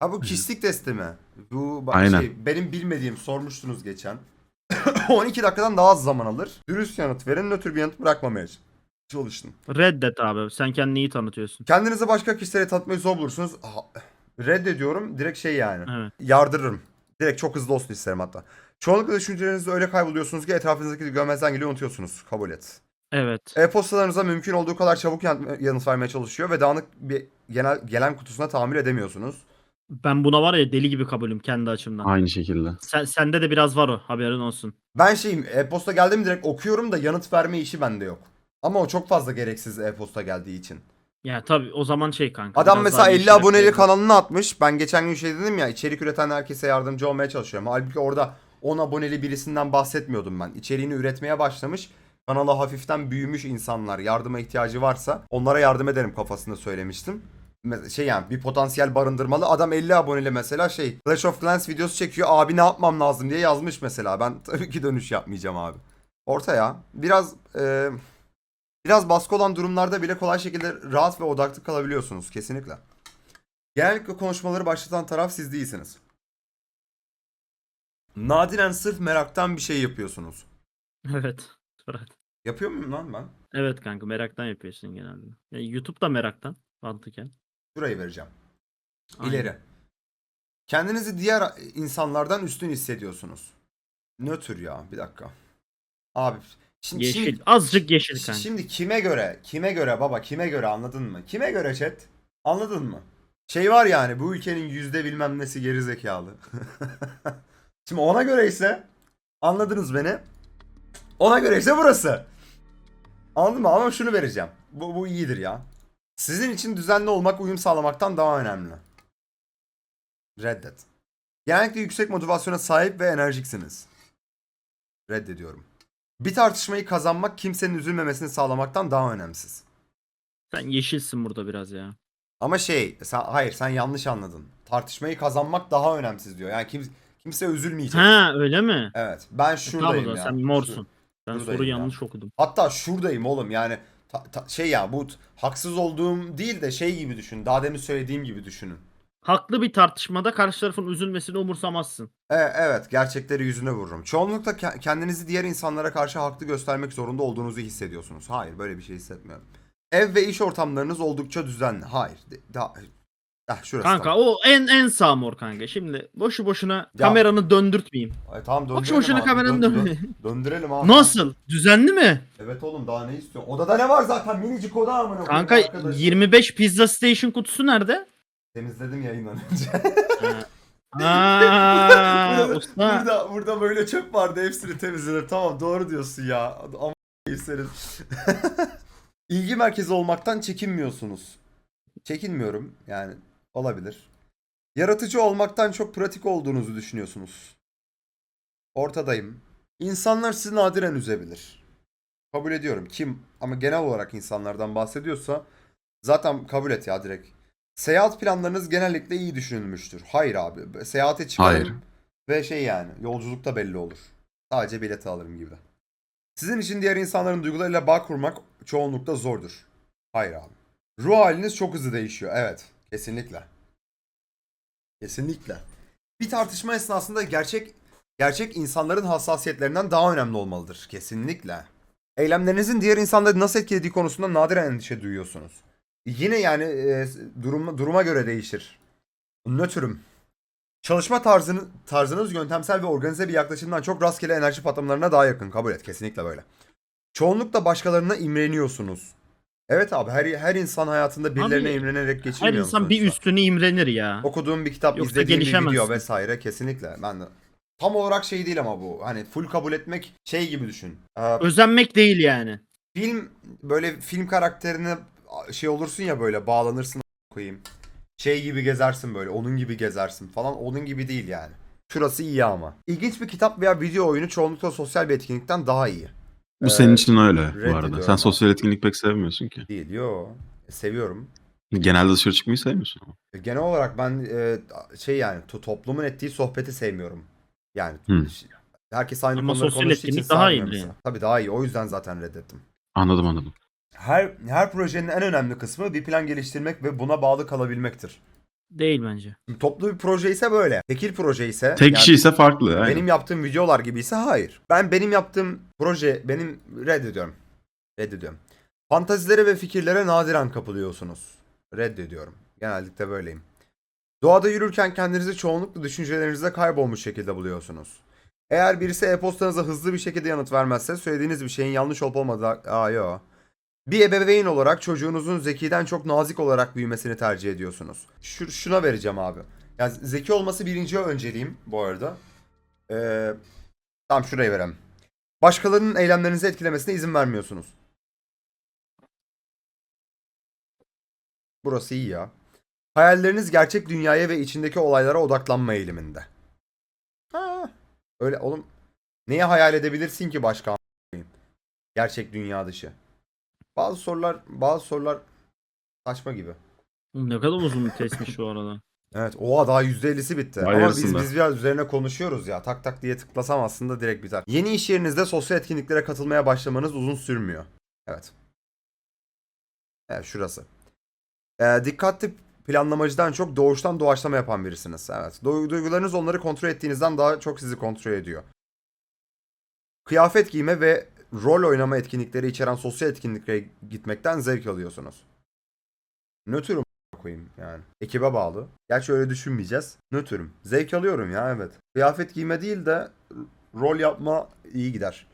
Ha bu kişilik testi mi? Bu bak Aynen. şey benim bilmediğim sormuştunuz geçen. 12 dakikadan daha az zaman alır. Dürüst yanıt verin, nötr bir yanıt bırakmamaya çalışın. Reddet abi. Sen kendini iyi tanıtıyorsun. Kendinizi başka kişilere tanıtmayı zor bulursunuz. Ha, Reddediyorum. Direkt şey yani. Evet. Yardırırım. Direkt çok hızlı olsun isterim hatta. Çoğunlukla düşüncelerinizi öyle kayboluyorsunuz ki etrafınızdaki görmezden geliyor unutuyorsunuz. Kabul et. Evet. E-postalarınıza mümkün olduğu kadar çabuk yan- yanıt vermeye çalışıyor ve dağınık bir genel gelen kutusuna tahammül edemiyorsunuz. Ben buna var ya deli gibi kabulüm kendi açımdan. Aynı şekilde. Sen, sende de biraz var o haberin olsun. Ben şeyim e-posta geldi mi direkt okuyorum da yanıt verme işi bende yok. Ama o çok fazla gereksiz e-posta geldiği için. Ya tabii o zaman şey kanka. Adam biraz mesela daha 50 işler aboneli kanalını atmış. Ben geçen gün şey dedim ya içerik üreten herkese yardımcı olmaya çalışıyorum. Halbuki orada 10 aboneli birisinden bahsetmiyordum ben. İçeriğini üretmeye başlamış. Kanala hafiften büyümüş insanlar yardıma ihtiyacı varsa onlara yardım ederim kafasında söylemiştim. Şey yani bir potansiyel barındırmalı. Adam 50 aboneli mesela şey Clash of Clans videosu çekiyor. Abi ne yapmam lazım diye yazmış mesela. Ben tabii ki dönüş yapmayacağım abi. Orta ya. Biraz e, biraz baskı olan durumlarda bile kolay şekilde rahat ve odaklı kalabiliyorsunuz. Kesinlikle. Genellikle konuşmaları başlatan taraf siz değilsiniz. Nadiren sırf meraktan bir şey yapıyorsunuz. Evet. Fırat. Yapıyor muyum lan ben? Evet kanka meraktan yapıyorsun genelde. Ya, YouTube da meraktan mantıken. Şurayı vereceğim. Aynen. İleri. Kendinizi diğer insanlardan üstün hissediyorsunuz. Nötr ya bir dakika. Abi şimdi, Yeşil. şimdi, Azıcık yeşil kanka. şimdi kime göre kime göre baba kime göre anladın mı? Kime göre chat? Anladın mı? Şey var yani bu ülkenin yüzde bilmem nesi geri zekalı. şimdi ona göre ise anladınız beni. Ona göre ise burası. Anladın mı? Ama şunu vereceğim. Bu, bu iyidir ya. Sizin için düzenli olmak uyum sağlamaktan daha önemli. Reddet. Genellikle yüksek motivasyona sahip ve enerjiksiniz. Reddediyorum. Bir tartışmayı kazanmak kimsenin üzülmemesini sağlamaktan daha önemsiz. Sen yeşilsin burada biraz ya. Ama şey, sen, hayır sen yanlış anladın. Tartışmayı kazanmak daha önemsiz diyor. Yani kim, kimse üzülmeyecek. Ha öyle mi? Evet. Ben E, şuradayım tamam ya. sen morsun. Ben şuradayım soruyu ya. yanlış okudum. Hatta şuradayım oğlum yani ta- ta- şey ya bu haksız olduğum değil de şey gibi düşün. Daha demin söylediğim gibi düşünün. Haklı bir tartışmada karşı tarafın üzülmesini umursamazsın. E, evet gerçekleri yüzüne vururum. Çoğunlukla ke- kendinizi diğer insanlara karşı haklı göstermek zorunda olduğunuzu hissediyorsunuz. Hayır böyle bir şey hissetmiyorum. Ev ve iş ortamlarınız oldukça düzenli. Hayır. De- daha, ah, şurası Kanka tamam. o en en sağ mor kanka. Şimdi boşu boşuna Ya. kameranı döndürtmeyeyim. Ay, tamam Boşu döndürelim boşuna abi. kameranı Dön- dön. dön- döndürelim abi. Nasıl? Düzenli mi? Evet oğlum daha ne istiyorsun? Odada ne var zaten minicik oda amına koyayım Kanka arkadaş. 25 pizza station kutusu nerede? Temizledim yayından önce. Aa, burada, usta. burada, burada böyle çöp vardı hepsini temizledim. Tamam doğru diyorsun ya. Ama senin. İlgi merkezi olmaktan çekinmiyorsunuz. Çekinmiyorum yani olabilir. Yaratıcı olmaktan çok pratik olduğunuzu düşünüyorsunuz. Ortadayım. İnsanlar sizi nadiren üzebilir. Kabul ediyorum. Kim ama genel olarak insanlardan bahsediyorsa zaten kabul et ya direkt. Seyahat planlarınız genellikle iyi düşünülmüştür. Hayır abi. Seyahate çıkarım Hayır. ve şey yani yolculukta belli olur. Sadece bileti alırım gibi. Sizin için diğer insanların duygularıyla bağ kurmak çoğunlukla zordur. Hayır abi. Ruh haliniz çok hızlı değişiyor. Evet. Kesinlikle. Kesinlikle. Bir tartışma esnasında gerçek gerçek insanların hassasiyetlerinden daha önemli olmalıdır. Kesinlikle. Eylemlerinizin diğer insanları nasıl etkilediği konusunda nadiren endişe duyuyorsunuz. Yine yani e, durum, duruma göre değişir. Nötrüm. Çalışma tarzını, tarzınız yöntemsel ve organize bir yaklaşımdan çok rastgele enerji patlamalarına daha yakın. Kabul et. Kesinlikle böyle. Çoğunlukla başkalarına imreniyorsunuz. Evet abi her, her insan hayatında birilerine Abi, imrenerek Her geçirmiyor insan bir sonuçta? üstünü imrenir ya. Okuduğum bir kitap, Yoksa izlediğim bir video gelişemezsin. vesaire kesinlikle. Ben de tam olarak şey değil ama bu. Hani full kabul etmek şey gibi düşün. Ee, Özenmek değil yani. film böyle film karakterine şey olursun ya böyle bağlanırsın koyayım. Şey gibi gezersin böyle onun gibi gezersin falan onun gibi değil yani. Şurası iyi ama. İlginç bir kitap veya video oyunu çoğunlukla sosyal bir etkinlikten daha iyi. Bu senin için öyle bu reddediyorum arada. abi. Sen sosyal etkinlik pek sevmiyorsun ki. Değil yo. E, Seviyorum. Genelde dışarı çıkmayı sevmiyorsun ama. E, Genel olarak ben e, şey yani to- toplumun ettiği sohbeti sevmiyorum. Yani Hı. herkes aynı Ama konuları sosyal konuştuğu için etkinlik daha iyi yani. Tabii daha iyi. O yüzden zaten reddettim. Anladım anladım. Her her projenin en önemli kısmı bir plan geliştirmek ve buna bağlı kalabilmektir. Değil bence. Toplu bir proje ise böyle. Tekil proje ise Tek yani kişi ise farklı. Aynen. benim yaptığım videolar gibi ise hayır. Ben benim yaptığım proje benim reddediyorum. Reddediyorum. Fantazilere ve fikirlere nadiren kapılıyorsunuz. Reddediyorum. Genellikle böyleyim. Doğada yürürken kendinizi çoğunlukla düşüncelerinizde kaybolmuş şekilde buluyorsunuz. Eğer birisi e-postanıza hızlı bir şekilde yanıt vermezse söylediğiniz bir şeyin yanlış olup olmadığı... Aa yo. Bir ebeveyn olarak çocuğunuzun zekiden çok nazik olarak büyümesini tercih ediyorsunuz. Şu, şuna vereceğim abi. Yani zeki olması birinci önceliğim bu arada. Ee, tamam şurayı verem. Başkalarının eylemlerinizi etkilemesine izin vermiyorsunuz. Burası iyi ya. Hayalleriniz gerçek dünyaya ve içindeki olaylara odaklanma eğiliminde. Ha, öyle oğlum. Neye hayal edebilirsin ki başka? Gerçek dünya dışı. Bazı sorular, bazı sorular saçma gibi. Oğlum Ne kadar uzun bir testmiş şu arada. Evet, oha daha %50'si bitti. Vay Ama biz, yarısında. biz biraz üzerine konuşuyoruz ya. Tak tak diye tıklasam aslında direkt biter. Yeni iş yerinizde sosyal etkinliklere katılmaya başlamanız uzun sürmüyor. Evet. Evet şurası. Ee, dikkatli planlamacıdan çok doğuştan doğaçlama yapan birisiniz. Evet. Du- duygularınız onları kontrol ettiğinizden daha çok sizi kontrol ediyor. Kıyafet giyme ve rol oynama etkinlikleri içeren sosyal etkinliklere gitmekten zevk alıyorsunuz. Nötrüm koyayım yani. Ekibe bağlı. Gerçi öyle düşünmeyeceğiz. Nötrüm. Zevk alıyorum ya evet. Kıyafet giyme değil de rol yapma iyi gider.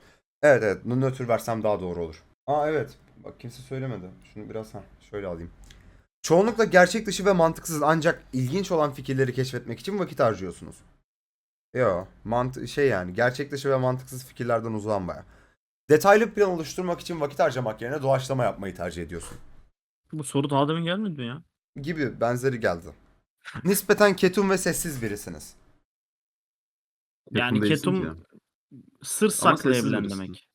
Evet evet nötr versem daha doğru olur. Aa evet. Bak kimse söylemedi. Şunu biraz ha şöyle alayım. Çoğunlukla gerçek dışı ve mantıksız ancak ilginç olan fikirleri keşfetmek için vakit harcıyorsunuz. Yo, mant şey yani gerçek dışı ve mantıksız fikirlerden uzağım baya. Detaylı bir plan oluşturmak için vakit harcamak yerine doğaçlama yapmayı tercih ediyorsun. Bu soru daha demin gelmedi mi ya? Gibi benzeri geldi. Nispeten ketum ve sessiz birisiniz. Yani ketum sır sessiz saklayabilen birisin. demek.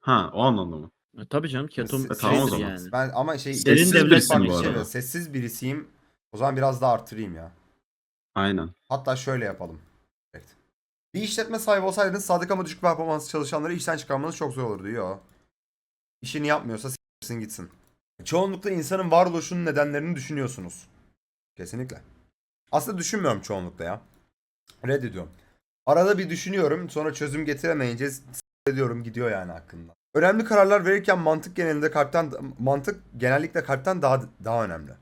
Ha o anlamda mı? E, tabii canım ketum E, tamam o şeydir zaman. yani. Ben ama şey Serin Sessiz devlet birisin Bak, bu şey, arada. sessiz birisiyim. O zaman biraz daha arttırayım ya. Aynen. Hatta şöyle yapalım. Bir işletme sahibi olsaydınız sadık ama düşük performanslı çalışanları işten çıkarmanız çok zor olurdu. Yo. İşini yapmıyorsa s**sin gitsin. Çoğunlukla insanın varoluşunun nedenlerini düşünüyorsunuz. Kesinlikle. Aslında düşünmüyorum çoğunlukla ya. Reddediyorum. Arada bir düşünüyorum sonra çözüm getiremeyince ediyorum gidiyor yani hakkında. Önemli kararlar verirken mantık genelinde kalpten mantık genellikle kalpten daha daha önemli.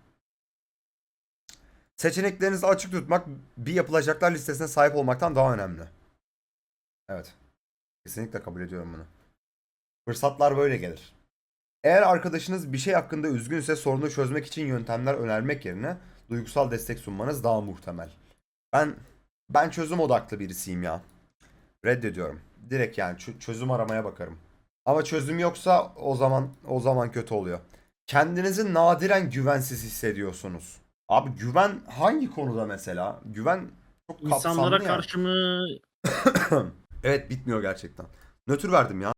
Seçeneklerinizi açık tutmak bir yapılacaklar listesine sahip olmaktan daha önemli. Evet. Kesinlikle kabul ediyorum bunu. Fırsatlar böyle gelir. Eğer arkadaşınız bir şey hakkında üzgünse sorunu çözmek için yöntemler önermek yerine duygusal destek sunmanız daha muhtemel. Ben ben çözüm odaklı birisiyim ya. Reddediyorum. Direkt yani çö- çözüm aramaya bakarım. Ama çözüm yoksa o zaman o zaman kötü oluyor. Kendinizi nadiren güvensiz hissediyorsunuz. Abi güven hangi konuda mesela? Güven çok kapsamlı İnsanlara ya. karşı mı? evet bitmiyor gerçekten. Nötr verdim ya.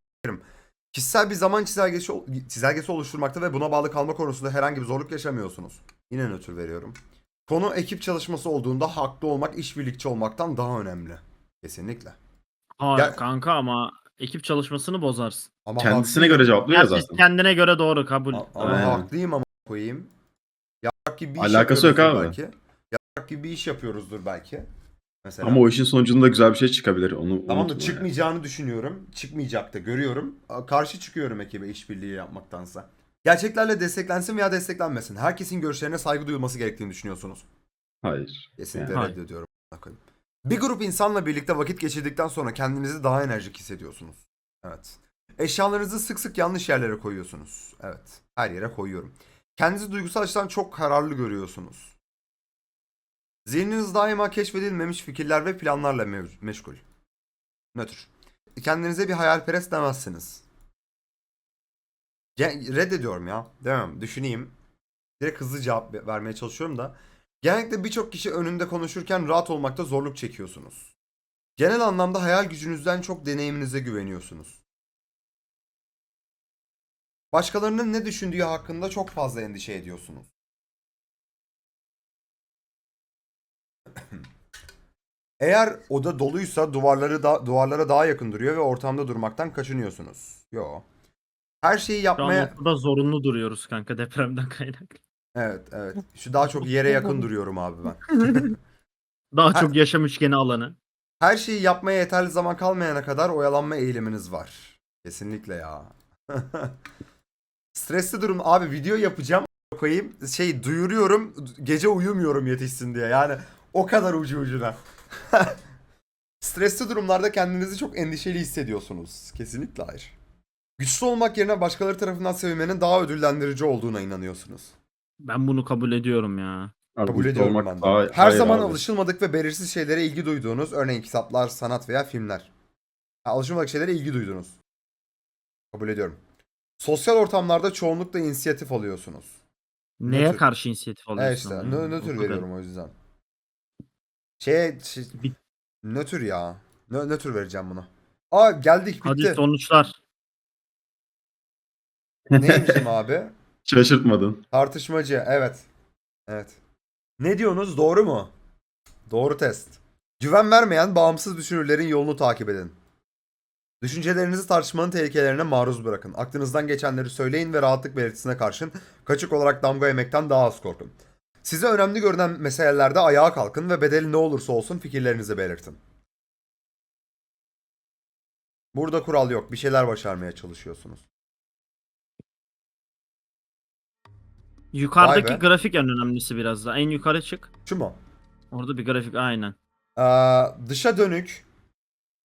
Kişisel bir zaman çizelgesi, çizelgesi oluşturmakta ve buna bağlı kalma konusunda herhangi bir zorluk yaşamıyorsunuz. Yine nötr veriyorum. Konu ekip çalışması olduğunda haklı olmak işbirlikçi olmaktan daha önemli. Kesinlikle. Hayır Ya- kanka ama ekip çalışmasını bozarsın. Ama Kendisine haklıyım. göre cevaplıyor ya Herkes zaten. kendine göre doğru kabul. A- Ama Aynen. haklıyım ama koyayım. Yaprak gibi bir iş Alakası yok yapıyoruzdur abi. belki. Yaprak gibi bir iş yapıyoruzdur belki. Mesela. Ama o işin sonucunda güzel bir şey çıkabilir. Onu Tamam da unutma yani. çıkmayacağını düşünüyorum. Çıkmayacak da görüyorum. A- Karşı çıkıyorum ekibe işbirliği yapmaktansa. Gerçeklerle desteklensin veya desteklenmesin. Herkesin görüşlerine saygı duyulması gerektiğini düşünüyorsunuz. Hayır. Kesinlikle Yani. Reddediyorum. koyayım. Bir grup insanla birlikte vakit geçirdikten sonra kendinizi daha enerjik hissediyorsunuz. Evet. Eşyalarınızı sık sık yanlış yerlere koyuyorsunuz. Evet. Her yere koyuyorum. Kendinizi duygusal açıdan çok kararlı görüyorsunuz. Zihniniz daima keşfedilmemiş fikirler ve planlarla meşgul. Nötr. Kendinize bir hayalperest demezsiniz. Ge- reddediyorum ya. Demem. Düşüneyim. Direkt hızlı cevap ve- vermeye çalışıyorum da. Genellikle birçok kişi önünde konuşurken rahat olmakta zorluk çekiyorsunuz. Genel anlamda hayal gücünüzden çok deneyiminize güveniyorsunuz. Başkalarının ne düşündüğü hakkında çok fazla endişe ediyorsunuz. Eğer oda doluysa duvarları da duvarlara daha yakın duruyor ve ortamda durmaktan kaçınıyorsunuz. Yo. Her şeyi Şu an yapmaya zorunlu duruyoruz kanka depremden kaynaklı. Evet evet. Şu daha çok yere yakın duruyorum abi ben. Daha Ha- çok yaşam üçgeni alanı. Her şeyi yapmaya yeterli zaman kalmayana kadar oyalanma eğiliminiz var. Kesinlikle ya. Stresli durum abi video yapacağım koyayım şey duyuruyorum gece uyumuyorum yetişsin diye yani o kadar ucu ucuna. Stresli durumlarda kendinizi çok endişeli hissediyorsunuz. Kesinlikle hayır. Güçlü olmak yerine başkaları tarafından sevilmenin daha ödüllendirici olduğuna inanıyorsunuz. Ben bunu kabul ediyorum ya. Kabul mutlu ediyorum olmak ben de. daha- Her hayır zaman abi. alışılmadık ve belirsiz şeylere ilgi duyduğunuz, örneğin kitaplar, sanat veya filmler. Ha, alışılmadık şeylere ilgi duydunuz. Kabul ediyorum. Sosyal ortamlarda çoğunlukla inisiyatif alıyorsunuz. Neye Nötr. karşı inisiyatif Evet alıyorsun? işte ama nö- ya? nötr kadar. veriyorum o yüzden. Şeye, şey, Bir- nötr ya. Nö, nötr vereceğim buna. Aa geldik bitti. Hadi sonuçlar. Neymişim abi? Şaşırtmadın. Tartışmacı evet. Evet. Ne diyorsunuz doğru mu? Doğru test. Güven vermeyen bağımsız düşünürlerin yolunu takip edin. Düşüncelerinizi tartışmanın tehlikelerine maruz bırakın. Aklınızdan geçenleri söyleyin ve rahatlık belirtisine karşın kaçık olarak damga yemekten daha az korkun. Size önemli görünen meselelerde ayağa kalkın ve bedeli ne olursa olsun fikirlerinizi belirtin. Burada kural yok. Bir şeyler başarmaya çalışıyorsunuz. Yukarıdaki Vay be. grafik en önemlisi biraz da. En yukarı çık. Şu mu? Orada bir grafik aynen. Ee, dışa dönük.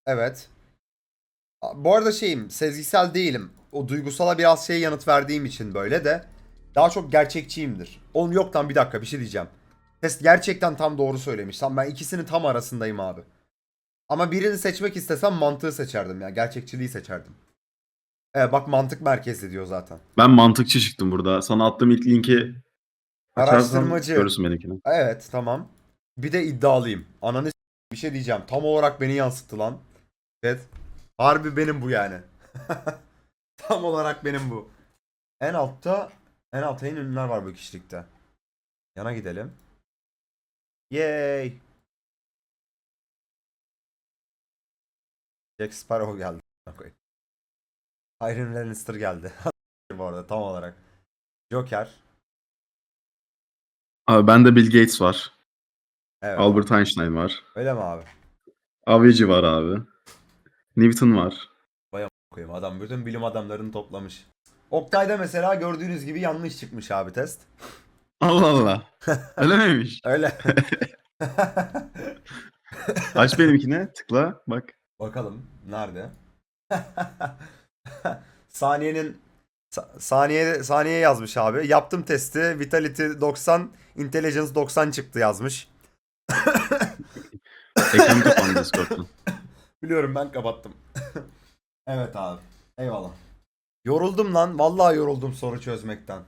Evet. Bu arada şeyim, sezgisel değilim. O duygusala biraz şey yanıt verdiğim için böyle de daha çok gerçekçiyimdir. Oğlum yok lan bir dakika bir şey diyeceğim. Test gerçekten tam doğru söylemiş. Tam ben ikisinin tam arasındayım abi. Ama birini seçmek istesem mantığı seçerdim ya. Gerçekçiliği seçerdim. Evet bak mantık merkezli diyor zaten. Ben mantıkçı çıktım burada. Sana attığım ilk linki açarsan Araştırmacı. görürsün benimkini. Evet tamam. Bir de iddialıyım. Ananı s- bir şey diyeceğim. Tam olarak beni yansıttı lan. Evet. Harbi benim bu yani. Tam olarak benim bu. En altta en altta en ünlüler var bu kişilikte. Yana gidelim. Yay. Jack Sparrow geldi. Iron Lannister geldi. bu arada tam olarak. Joker. Abi bende Bill Gates var. Evet. Albert Einstein var. Öyle mi abi? Avicii var abi. Newton var. koyayım. Adam bütün bilim adamlarını toplamış. Oktay'da mesela gördüğünüz gibi yanlış çıkmış abi test. Allah Allah. Öyle miymiş? Öyle. Aç benimkine. Tıkla. Bak. Bakalım nerede? Saniyenin Sa- saniye saniye yazmış abi. Yaptım testi. Vitality 90, Intelligence 90 çıktı yazmış. Ekranı kapandı Discord'un. Biliyorum ben kapattım. evet abi. Eyvallah. Yoruldum lan. Vallahi yoruldum soru çözmekten.